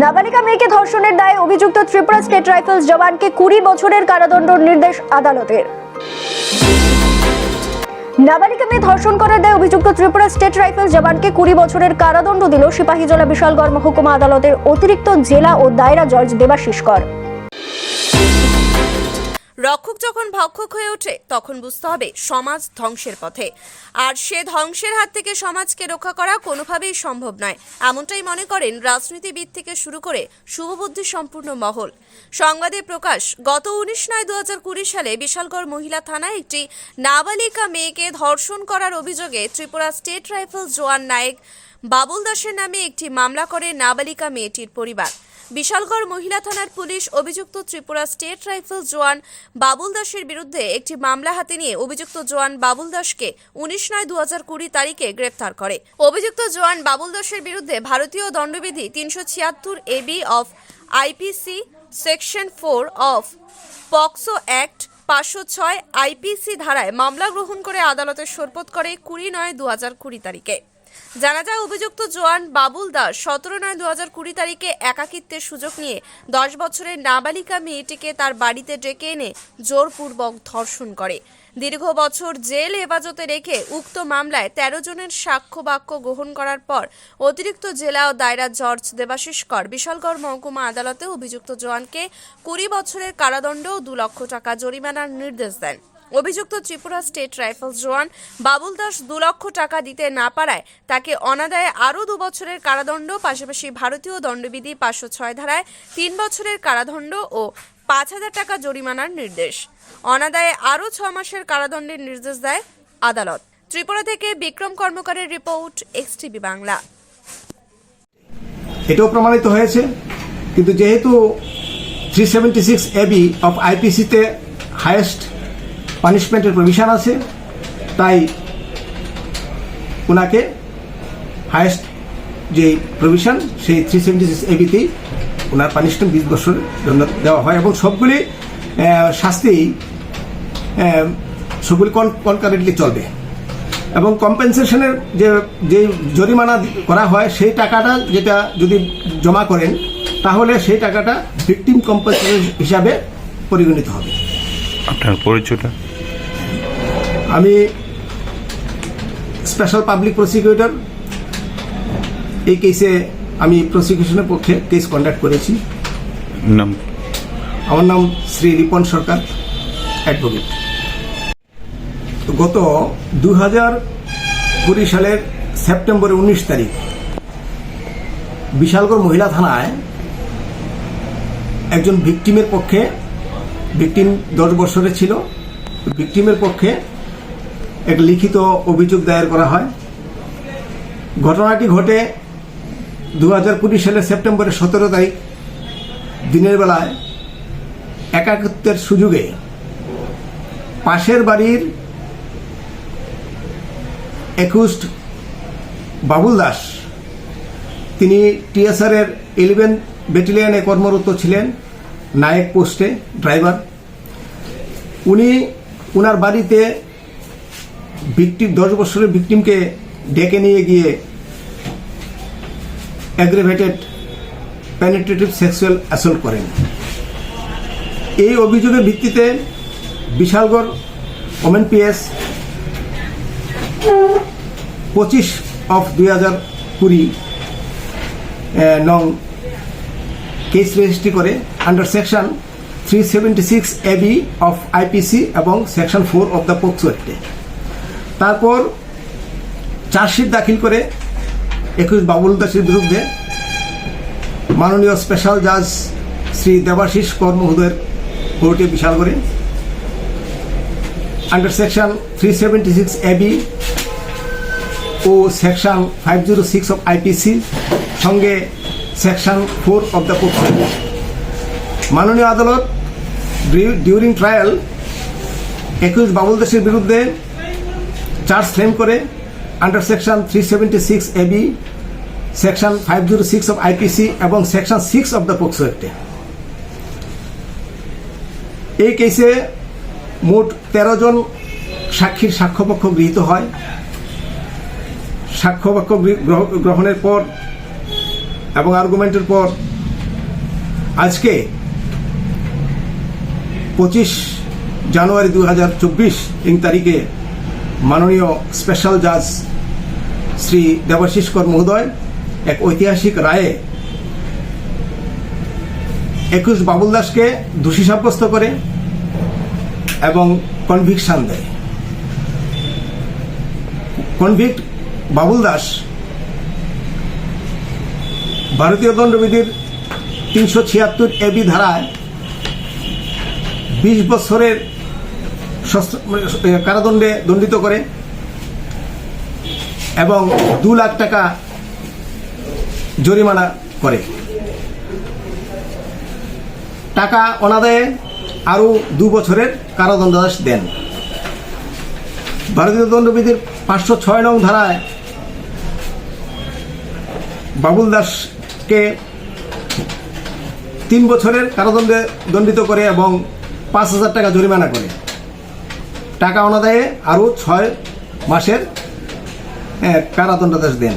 নাবালিকা মেয়েকে ধর্ষণের দায়ে অভিযুক্ত ত্রিপুরা স্টেট রাইফেলস জওয়ানকে কুড়ি বছরের কারাদণ্ড নির্দেশ আদালতের। নাবালিকা মেয়ে ধর্ষণ করার দায়ে অভিযুক্ত ত্রিপুরা স্টেট রাইফেলস জওয়ানকে কুড়ি বছরের কারাদণ্ড দিল সিপাহীজলা বিশালগড় মহকুমা আদালতের অতিরিক্ত জেলা ও দায়রা জজ দেবাশিস কর। রক্ষক যখন ভক্ষক হয়ে ওঠে, তখন বুঝতে হবে সমাজ ধ্বংসের পথে। আর সে ধ্বংসের হাত থেকে সমাজকে রক্ষা করা কোনোভাবেই সম্ভব নয়। এমনটাই মনে করেন রাজনীতিবিদ থেকে শুরু করে শুভবুদ্ধি সম্পূর্ণ মহল। সংবাদে প্রকাশ, গত উনিশ নয় দু সালে বিশালগড় মহিলা থানায় একটি নাবালিকা মেয়েকে ধর্ষণ করার অভিযোগে ত্রিপুরা স্টেট রাইফেলস জোয়ান নায়েক বাবুল দাসের নামে একটি মামলা করে নাবালিকা মেয়েটির পরিবার। বিশালগড় মহিলা থানার পুলিশ অভিযুক্ত ত্রিপুরা স্টেট রাইফেল জওয়ান বাবুল দাসের বিরুদ্ধে একটি মামলা হাতে নিয়ে অভিযুক্ত জওয়ান বাবুল দাসকে উনিশ নয় দু হাজার কুড়ি তারিখে গ্রেপ্তার করে। অভিযুক্ত জওয়ান বাবুল দাসের বিরুদ্ধে ভারতীয় দণ্ডবিধি তিনশো ছিয়াত্তর AB of IPC section four of POCSO act পাঁচশো ছয় আইপিসি ধারায় মামলা গ্রহণ করে আদালতে সোরপত করে কুড়ি নয় দু হাজার কুড়ি তারিখে। জানা যায়, অভিযুক্ত জোয়ান বাবুল দাস সতেরো নয় দু হাজার কুড়ি তারিখে একাকিত্বের সুযোগ নিয়ে দশ বছরের নাবালিকা মেয়েটিকে তার বাড়িতে ডেকে এনে জোরপূর্বক ধর্ষণ করে। দীর্ঘ বছর জেল হেফাজতে রেখে উক্ত মামলায় তেরো জনের সাক্ষ্য বাক্য গ্রহণ করার পর অতিরিক্ত জেলা ও দায়রা জর্জ দেবাশিস কর বিশালগড় মহকুমা আদালতে অভিযুক্ত জওয়ানকে কুড়ি বছরের কারাদণ্ড ও দু লক্ষ টাকা জরিমানার নির্দেশ দেন। অভিযুক্ত ত্রিপুরা স্টেট রাইফেলস জওয়ান বাবুল দাস দু লক্ষ টাকা দিতে না পারায় তাকে অনাদায়ে আরও দু বছরের কারাদণ্ড, পাশাপাশি ভারতীয় দণ্ডবিধি পাঁচশো ছয় ধারায় তিন বছরের কারাদণ্ড ও পাঁচ হাজার টাকা জরিমানার নির্দেশ। অনাদায়ে আরও ছ মাসের কারাদণ্ডের নির্দেশ দেয় আদালত। ত্রিপুরা থেকে বিক্রম কর্মকারের রিপোর্ট, এক্স এক্সটিভি বাংলা। এটাও প্রমাণিত হয়েছে, কিন্তু যেহেতু three seventy six AB of আইপিসিতে highest পানিশমেন্টের প্রভিশন আছে। তাই ওনাকে হায়েস্ট যে প্রভিশন সেই থ্রি সেভেন্টি সিক্স এবিতেই ওনার পানিশমেন্ট বিশ বছরের জন্য দেওয়া হয় এবং সবগুলি শাস্তি সবগুলি কনকারেন্টলি চলবে। এবং কম্পেনসেশনের যে যে জরিমানা করা হয়, সেই টাকাটা যেটা যদি জমা করেন, তাহলে সেই টাকাটা ভিকটিম কম্পেনসেশন হিসাবে পরিগণিত হবে। আপনার পরিচয়টা? আমি স্পেশাল পাবলিক প্রসিকিউটর এই কেসে আমি প্রসিকিউশনের পক্ষে কেস কন্ডাক্ট করেছি। নাম? আমার নাম শ্রী রিপন সরকার অ্যাডভোকেট গত দু হাজার কুড়ি সালের সেপ্টেম্বরের উনিশ তারিখ বিশালগড় মহিলা থানায় একজন ভিকটিমের পক্ষে ভিকটিম দশ বছরের ছিল ভিকটিমের পক্ষে এক লিখিত অভিযোগ দায়ের করা হয়। ঘটনাটি ঘটে দু হাজার কুড়ি সালের সেপ্টেম্বরের সতেরো তারিখ, দিনের বেলায় একাকিত্বের সুযোগে পাশের বাড়ির একুস্ট বাবুল দাস, তিনি টিএসআর এর ইলেভেন ব্যাটালিয়নে কর্মরত ছিলেন, নায়ক পোস্টে ড্রাইভার। উনি উনার বাড়িতে ভিকটিম দশ বছরের ভিকটিমকে ডেকে নিয়ে গিয়ে অ্যাগ্রেভেটেড পেনিট্রেটিভ সেক্সুয়াল অ্যাসল্ট করেন। এই অভিযোগের ভিত্তিতে বিশালগড় ওমেন পিএস পঁচিশ অফ দুই হাজার কুড়ি নং কেস রেজিস্ট্রি করে under section three seventy six AB of IPC এবং section four of the POCSO অ্যাক্টে তারপর চার্জশিট দাখিল করে একুশ বাবুল দাসের বিরুদ্ধে মাননীয় স্পেশাল জাজ শ্রী দেবাশিস কর মহোদয়ের কোর্টে বিশাল করে under section three seventy six AB O section five zero six of IPC সঙ্গে section four of the POCSO মাননীয় আদালত ডিউরিং ট্রায়াল একুশ বাবুল দাসের বিরুদ্ধে চার্জ ফ্রেম করে under section three seventy six AB section five zero six of IPC এবং section six of the POCSO অ্যাক্টে এই কেসে মোট তেরো জন সাক্ষীর সাক্ষ্যপক্ষ গৃহীত হয়। সাক্ষ্যপক্ষ গ্রহ- গ্রহণের পর এবং আর্গুমেন্টের পর আজকে পঁচিশ জানুয়ারি দু হাজার চব্বিশ ইং তারিখে মাননীয় স্পেশাল জাজ শ্রী দেবাশিস কর মহোদয় এক ঐতিহাসিক রায়ে একুশ বাবুল দাসকে দোষী সাব্যস্ত করে এবং কনভিকশন দেয়। কনভিক্ট বাবুল দাস ভারতীয় দণ্ডবিধির তিনশো ছিয়াত্তর এবি ধারায় বিশ বছরের কারাদণ্ডে দণ্ডিত করে এবং দু লাখ টাকা জরিমানা করে। টাকা অনাদায়ে আরও দু বছরের কারাদণ্ডাদেশ দেন। ভারতীয় দণ্ডবিধির পাঁচশো ছয় নং ধারায় বাবুল দাসকে তিন বছরের কারাদণ্ডে দণ্ডিত করে এবং পাঁচ হাজার টাকা জরিমানা করে। টাকা অনাদায়ে আরও ছয় মাসের কারাদণ্ডাদেশ দেন।